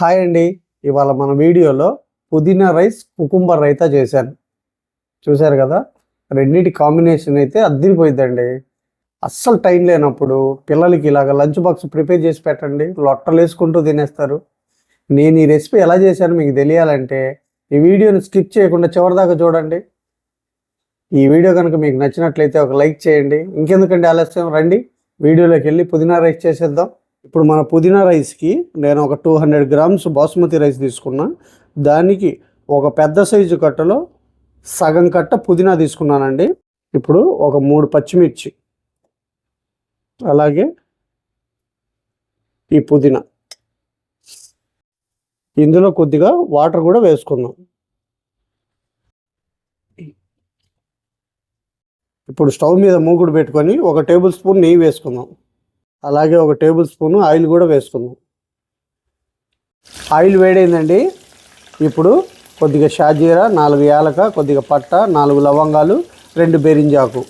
Hi అండి. ఇవాళ మన వీడియోలో పుదీనా రైస్ కుకుంబర్ రైతా చేశాను. చూశారు కదా? రెండింటి కాంబినేషన్ అయితే అద్దరిపోయిందండి అస్సలు టైం లేనప్పుడు పిల్లలకి ఇలాగ లంచ్ బాక్స్ ప్రిపేర్ చేసి పెట్టండి. లొట్టలు వేసుకుంటూ తినేస్తారు. నేను ఈ రెసిపీ ఎలా చేశాను మీకు తెలియాలంటే ఈ వీడియోని స్కిప్ చేయకుండా చివరిదాకా చూడండి. ఈ వీడియో కనుక మీకు నచ్చినట్లయితే ఒక లైక్ చేయండి. ఇంకెందుకండి ఆలస్యం? రండి. వీడియోలోకి వెళ్ళి పుదీనా రైస్ చేసేద్దాం. ఇప్పుడు మన పుదీనా రైస్కి నేను ఒక two hundred grams basmati rice తీసుకున్నా. దానికి ఒక పెద్ద సైజు కట్టలో సగం కట్ట పుదీనా తీసుకున్నానండి. ఇప్పుడు ఒక మూడు పచ్చిమిర్చి అలాగే ఈ పుదీనా. ఇందులో కొద్దిగా వాటర్ కూడా వేసుకుందాం. ఇప్పుడు స్టవ్ మీద మూకుడు పెట్టుకొని ఒక టేబుల్ స్పూన్ నెయ్యి వేసుకుందాం. అలాగే ఒక టేబుల్ స్పూన్ ఆయిల్ కూడా వేసుకుందాం. ఆయిల్ వేడైందండి. ఇప్పుడు కొద్దిగా షాజీరా నాలుగు యాలక కొద్దిగా పట్ట నాలుగు లవంగాలు రెండు బెరింజాకు.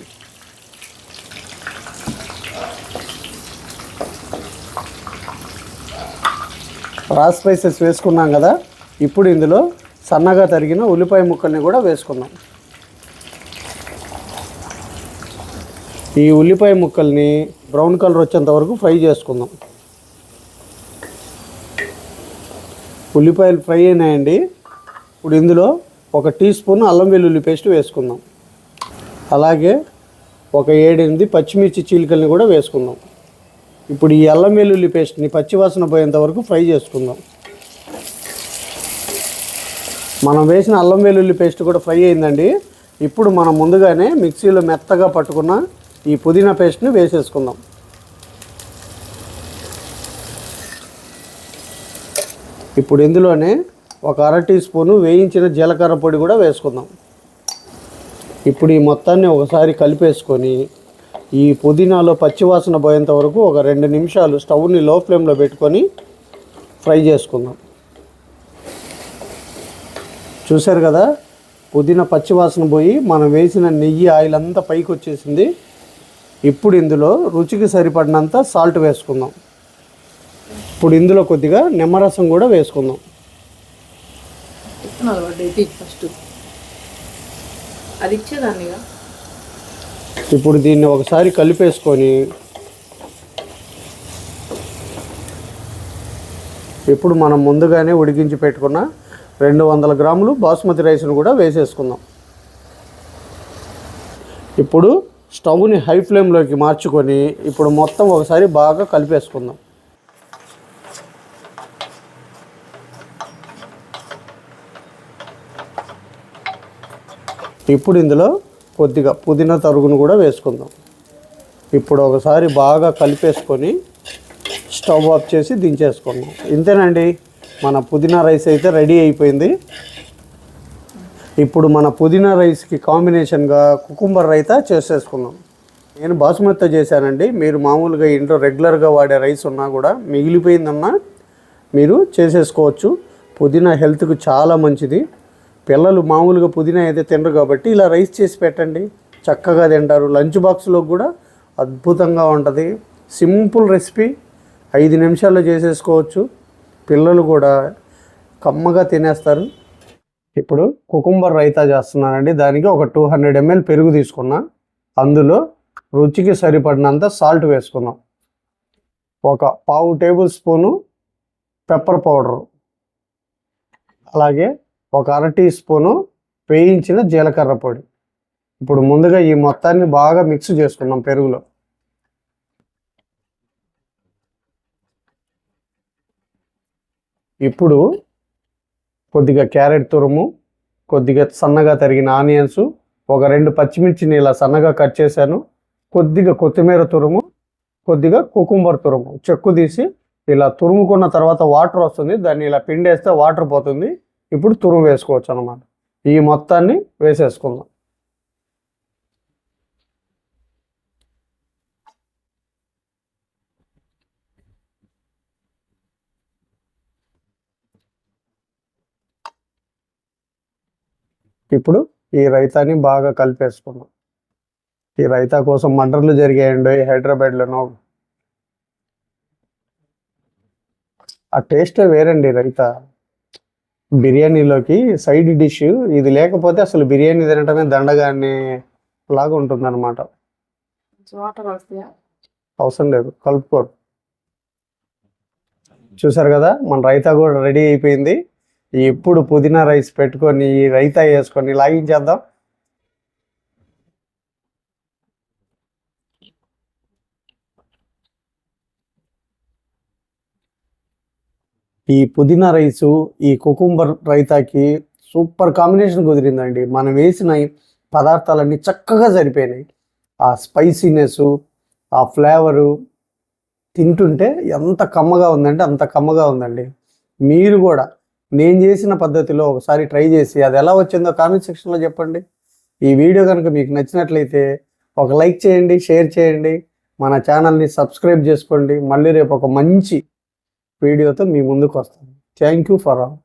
రా స్పైసెస్ వేసుకున్నాం కదా ఇప్పుడు ఇందులో సన్నగా తరిగిన ఉల్లిపాయ ముక్కల్ని కూడా వేసుకుందాం. ఈ ఉల్లిపాయ ముక్కల్ని బ్రౌన్ కలర్ వచ్చేంత వరకు ఫ్రై చేసుకుందాం. ఉల్లిపాయలు ఫ్రై అయినాయండి. ఇప్పుడు ఇందులో ఒక టీ స్పూన్ అల్లం వెల్లుల్లి పేస్ట్ వేసుకుందాం. అలాగే ఒక ఏడెనిమిది పచ్చిమిర్చి చీలికల్ని కూడా వేసుకుందాం. ఇప్పుడు ఈ అల్లం వెల్లుల్లి పేస్ట్ని పచ్చివాసన పోయేంత వరకు ఫ్రై చేసుకుందాం. మనం వేసిన అల్లం వెల్లుల్లి పేస్ట్ కూడా ఫ్రై అయిందండి. ఇప్పుడు మనం ముందుగానే మిక్సీలో మెత్తగా పట్టుకున్న ఈ పుదీనా పేస్ట్ని వేసేసుకుందాం. ఇప్పుడు ఇందులోనే ఒక అర టీ స్పూను వేయించిన జీలకర్ర పొడి కూడా వేసుకుందాం. ఇప్పుడు ఈ మొత్తాన్ని ఒకసారి కలిపేసుకొని ఈ పుదీనాలో పచ్చివాసన పోయేంత వరకు ఒక రెండు నిమిషాలు స్టవ్ని లో ఫ్లేమ్లో పెట్టుకొని ఫ్రై చేసుకుందాం. చూశారు కదా? పుదీనా పచ్చివాసన పోయి మనం వేసిన నెయ్యి ఆయిల్ అంతా పైకి వచ్చేసింది ఇప్పుడు ఇందులో రుచికి సరిపడినంత సాల్ట్ వేసుకుందాం. ఇప్పుడు ఇందులో కొద్దిగా నిమ్మరసం కూడా వేసుకుందాం. అది ఇప్పుడు దీన్ని ఒకసారి కలిపేసుకొని ఇప్పుడు మనం ముందుగానే ఉడికించి పెట్టుకున్న రెండు వందల గ్రాములు బాస్మతి రైస్ను కూడా వేసేసుకుందాం. ఇప్పుడు స్టవ్ని హై ఫ్లేమ్లోకి మార్చుకొని ఇప్పుడు మొత్తం ఒకసారి బాగా కలిపేసుకుందాం. ఇప్పుడు ఇందులో కొద్దిగా పుదీనా తరుగును కూడా వేసుకుందాం. ఇప్పుడు ఒకసారి బాగా కలిపేసుకొని స్టవ్ ఆఫ్ చేసి దించేసుకుందాం. ఇంతేనండి మన పుదీనా రైస్ అయితే రెడీ అయిపోయింది. ఇప్పుడు మన పుదీనా రైస్కి కాంబినేషన్గా కుకుంబర్ రైతా చేసేసుకున్నాం నేను బాసుమతితో చేశానండి. మీరు మామూలుగా ఇంట్లో రెగ్యులర్గా వాడే రైస్ ఉన్నా కూడా మిగిలిపోయిందన్నా మీరు చేసేసుకోవచ్చు. పుదీనా హెల్త్కు చాలా మంచిది. పిల్లలు మామూలుగా పుదీనా అయితే తినరు కాబట్టి ఇలా రైస్ చేసి పెట్టండి. చక్కగా తింటారు. లంచ్ బాక్స్లో కూడా అద్భుతంగా ఉంటుంది. Simple recipe. ఐదు నిమిషాల్లో చేసేసుకోవచ్చు. పిల్లలు కూడా కమ్మగా తినేస్తారు. ఇప్పుడు కుకుంబర్ రైతా చేస్తున్నానండి. దానికి ఒక టూ హండ్రెడ్ ఎంఎల్ పెరుగు తీసుకున్నా. అందులో రుచికి సరిపడినంత సాల్ట్ వేసుకుందాం. ఒక పావు టేబుల్ స్పూను పెప్పర్ పౌడరు అలాగే ఒక అర టీ స్పూను వేయించిన జీలకర్ర పొడి. ఇప్పుడు ముందుగా ఈ మొత్తాన్ని బాగా మిక్స్ చేసుకున్నాం పెరుగులో. ఇప్పుడు కొద్దిగా క్యారెట్ తురుము కొద్దిగా సన్నగా తరిగిన ఆనియన్స్ ఒక రెండు పచ్చిమిర్చిని ఇలా సన్నగా కట్ చేశాను. కొద్దిగా కొత్తిమీర తురుము కొద్దిగా కుకుంబర్ తురుము చెక్కు తీసి ఇలా తురుముకున్న తర్వాత వాటర్ వస్తుంది. దాన్ని ఇలా పిండేస్తే వాటర్ పోతుంది. ఇప్పుడు తురుము వేసుకోవచ్చు అనమాట ఈ మొత్తాన్ని వేసేసుకుందాం. ఇప్పుడు ఈ రైతాని బాగా కలిపేసుకున్నాం. ఈ రైతా కోసం మర్డర్లు జరిగాయండి హైదరాబాద్లోనూ. ఆ టేస్టే వేరండి రైత. బిర్యానీలోకి సైడ్ డిష్ ఇది లేకపోతే అసలు బిర్యానీ తినటమే దండగానే లాగా ఉంటుంది అనమాట అవసరం లేదు కలుపుకోరు. చూసారు కదా మన రైతా కూడా రెడీ అయిపోయింది. ఎప్పుడు పుదీనా రైస్ పెట్టుకొని ఈ రైతా వేసుకొని లాగించేద్దాం ఈ పుదీనా రైసు ఈ కుకుంబర్ రైతాకి సూపర్ కాంబినేషన్ కుదిరిందండి. మనం వేసిన పదార్థాలన్నీ చక్కగా సరిపోయినాయి. ఆ స్పైసీనెస్ ఆ ఫ్లేవరు తింటుంటే ఎంత కమ్మగా ఉందంటే అంత కమ్మగా ఉందండి. మీరు కూడా నేను చేసిన పద్ధతిలో ఒకసారి ట్రై చేసి అది ఎలా వచ్చిందో కామెంట్ సెక్షన్లో చెప్పండి. ఈ వీడియో కనుక మీకు నచ్చినట్లయితే ఒక లైక్ చేయండి షేర్ చేయండి మన ఛానల్ని సబ్స్క్రైబ్ చేసుకోండి. మళ్ళీ రేపు ఒక మంచి వీడియోతో మీ ముందుకు వస్తాను. Thank you for all